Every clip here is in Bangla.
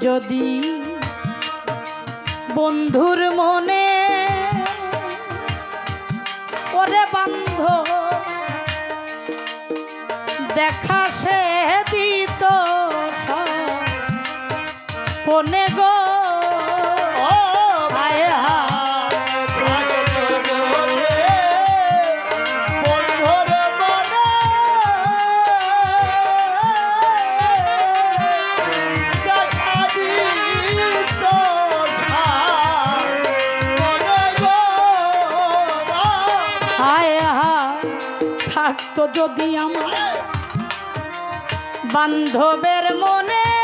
যদি বন্ধুর মনে করে বান্ধ দেখা যদি আমার বান্ধবের মনে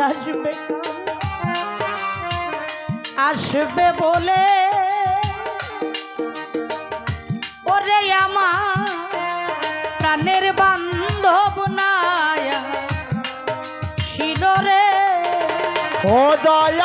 আসবে। আসবে বলে ওরে আমার প্রাণের বান্ধব নায়া শিলরে ও দয়া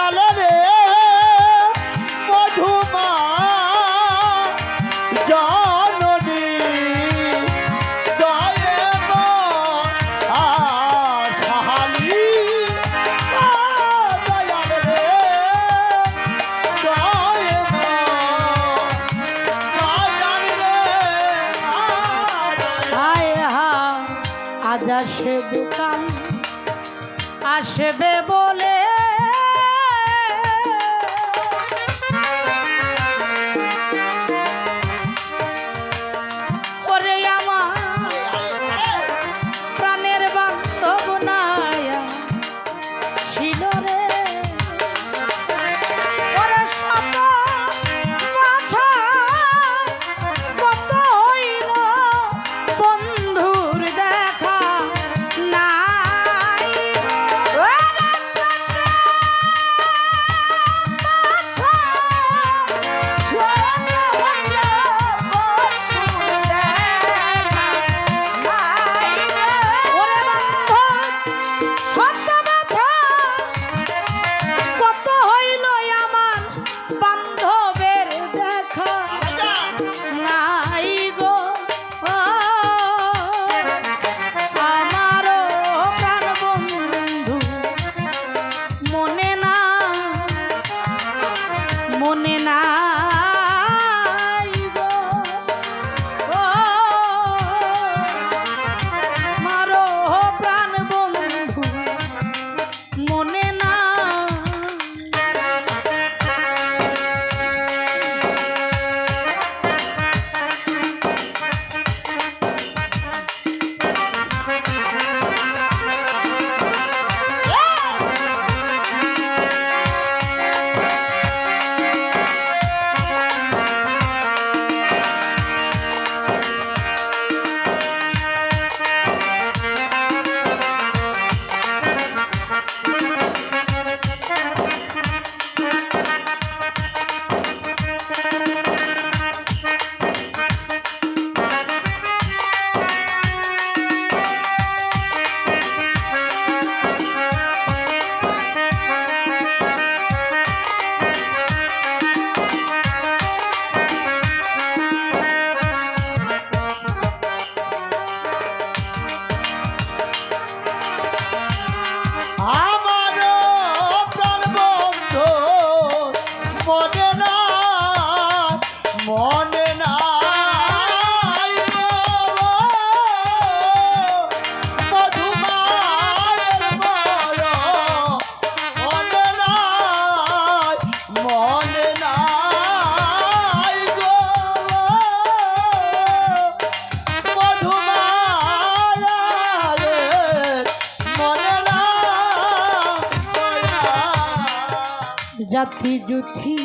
জাতি জুথি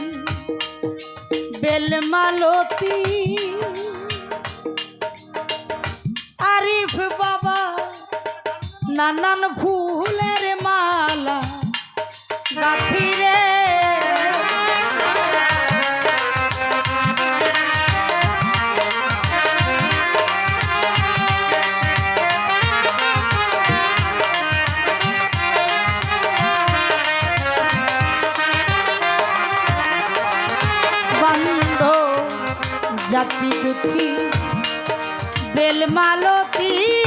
বেলমালতি। আরিফ বাবা নানান ফুলের মালা গাথিরে জাপি জুতি বেলমালতী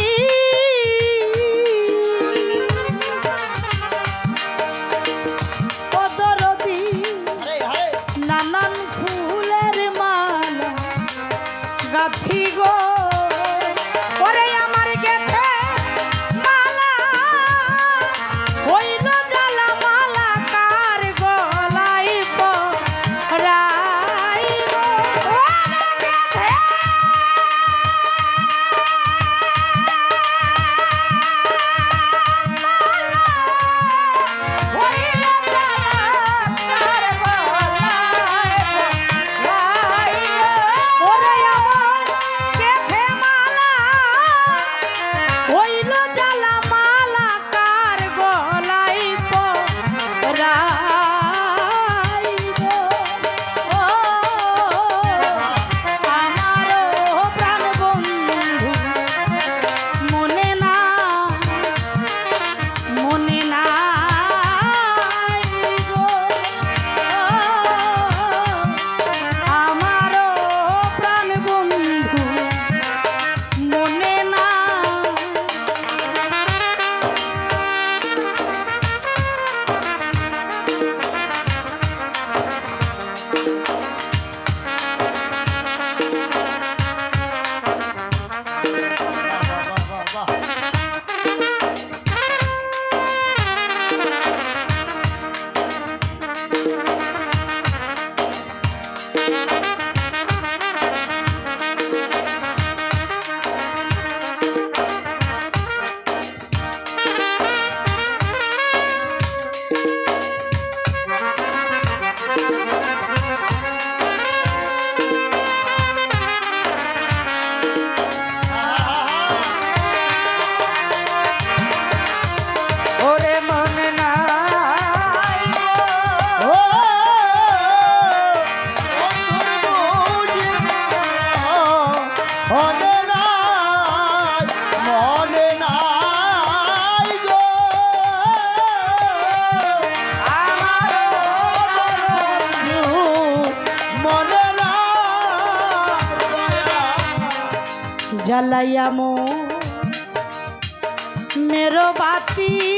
see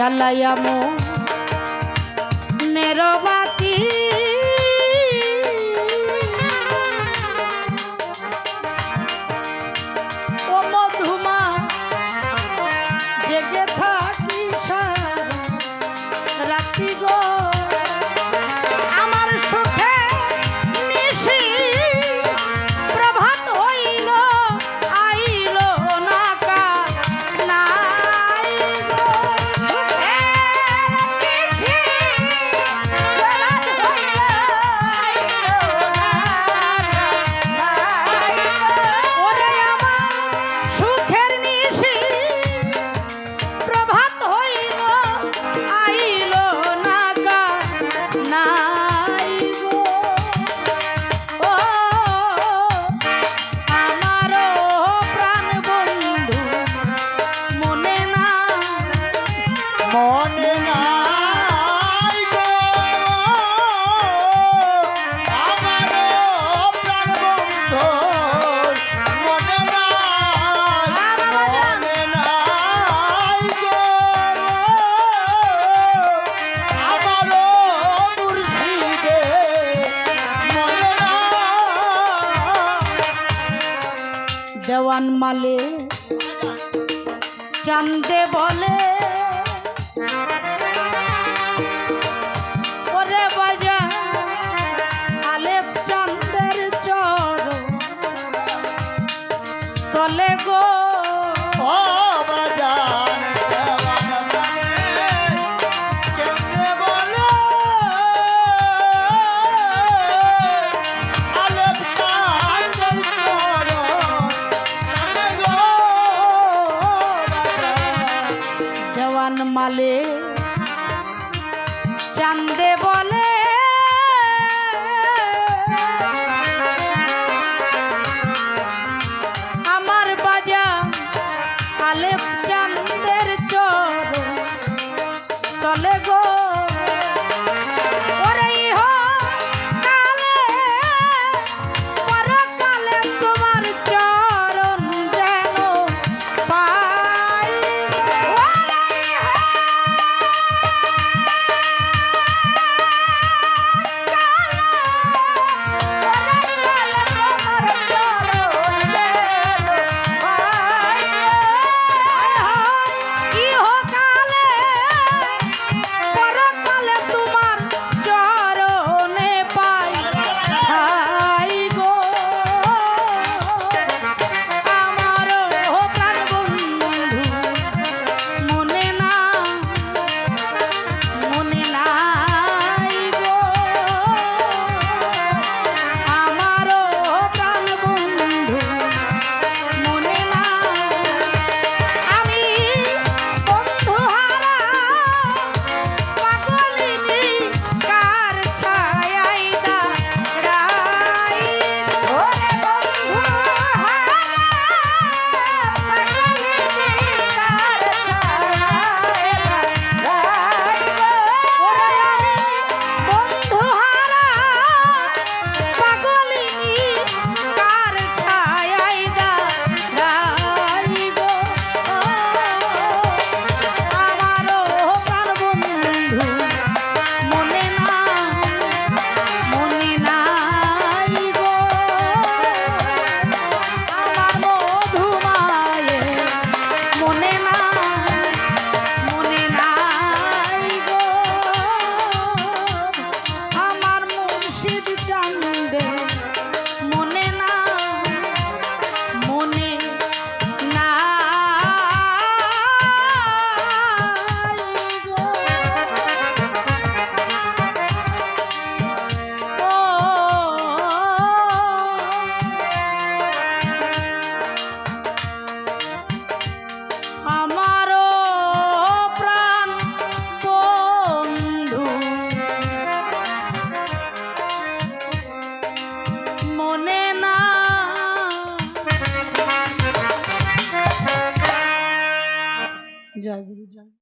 জ্বালাইয়া মো। নেরবাতি চান্দে বলে।